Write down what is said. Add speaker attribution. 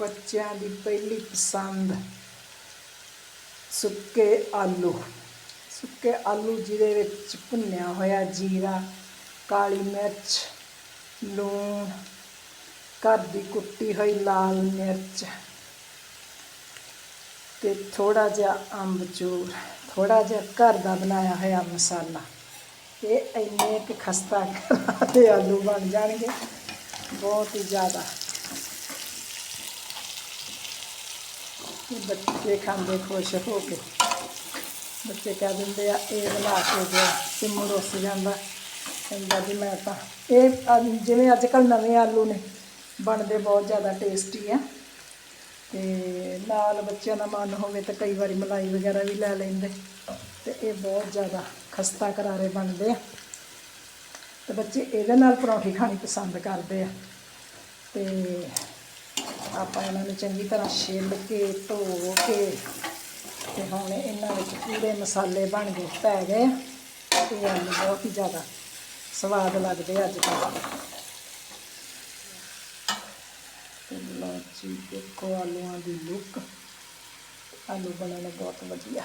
Speaker 1: ਬੱਚਿਆਂ ਦੀ ਪਹਿਲੀ ਪਸੰਦ ਸੁੱਕੇ ਆਲੂ। ਸੁੱਕੇ ਆਲੂ ਜਿਹਦੇ ਵਿੱਚ ਭੁੰਨਿਆ ਹੋਇਆ ਜੀਰਾ, ਕਾਲੀ ਮਿਰਚ, ਲੂਣ, ਘਰ ਦੀ ਕੁੱਟੀ ਹੋਈ ਲਾਲ ਮਿਰਚ ਤੇ ਥੋੜਾ ਜਿਹਾ ਅੰਬਚੂਰ ਥੋੜਾ ਜਿਹਾ ਘਰ ਦਾ ਬਣਾਇਆ ਹੋਇਆ ਮਸਾਲਾ। ਇਹ ਇੰਨੇ ਕਿ ਖਸਤਾ ਕਰਾ ਦੇ ਆਲੂ ਬਣ ਜਾਣਗੇ, ਬਹੁਤ ਹੀ ਜ਼ਿਆਦਾ। ਇਹ ਬੱਚੇ ਖਾਂਦੇ, ਖੁਸ਼ ਹੋ ਕੇ। ਬੱਚੇ ਕਹਿ ਦਿੰਦੇ ਆ, ਇਹ ਬਣਾ ਕੇ ਦਿਓ ਸਿਮੂ ਰੁੱਸ ਜਾਂਦਾ। ਕਹਿੰਦਾ ਜੀ ਮੈਂ ਤਾਂ, ਇਹ ਅ- ਜਿਵੇਂ ਅੱਜ ਕੱਲ ਨਵੇਂ ਆਲੂ ਨੇ, ਬਣਦੇ ਬਹੁਤ ਜ਼ਿਆਦਾ ਟੇਸਟੀ ਆ। ਤੇ ਨਾਲ ਬੱਚਿਆਂ ਦਾ ਮਨ ਹੋਵੇ ਤਾਂ ਕਈ ਵਾਰੀ ਮਲਾਈ ਵਗੈਰਾ ਵੀ ਲੈ ਲੈਂਦੇ। ਤੇ ਇਹ ਬਹੁਤ ਜ਼ਿਆਦਾ ਖਸਤਾ ਕਰਾਰੇ ਬਣਦੇ ਆ। ਤੇ ਬੱਚੇ ਇਹਦੇ ਨਾਲ ਪਰੌਂਠੀ ਖਾਣੀ ਪਸੰਦ ਕਰਦੇ ਆ। ਤੇ ਆਪਾਂ ਇਹਨਾਂ ਨੂੰ ਚੰਗੀ ਤਰ੍ਹਾਂ ਛਿੱਲ ਕੇ, ਧੋ ਕੇ ਤੇ ਹੁਣ ਇਹਨਾਂ ਵਿੱਚ ਪੂਰੇ ਮਸਾਲੇ ਬਣ ਗਏ, ਪੈ ਗਏ। ਆ। ਤੇ ਆਲੂ ਬਹੁਤ ਹੀ ਜ਼ਿਆਦਾ ਸਵਾਦ ਲੱਗਦੇ ਆ ਅੱਜ ਕੱਲ੍ਹ। ਤੇ ਲਓ ਜੀ, ਦੇਖੋ ਆਲੂਆਂ ਦੀ ਲੁੱਕ ਆਲੂ ਬਣਨ ਬਹੁਤ ਵਧੀਆ।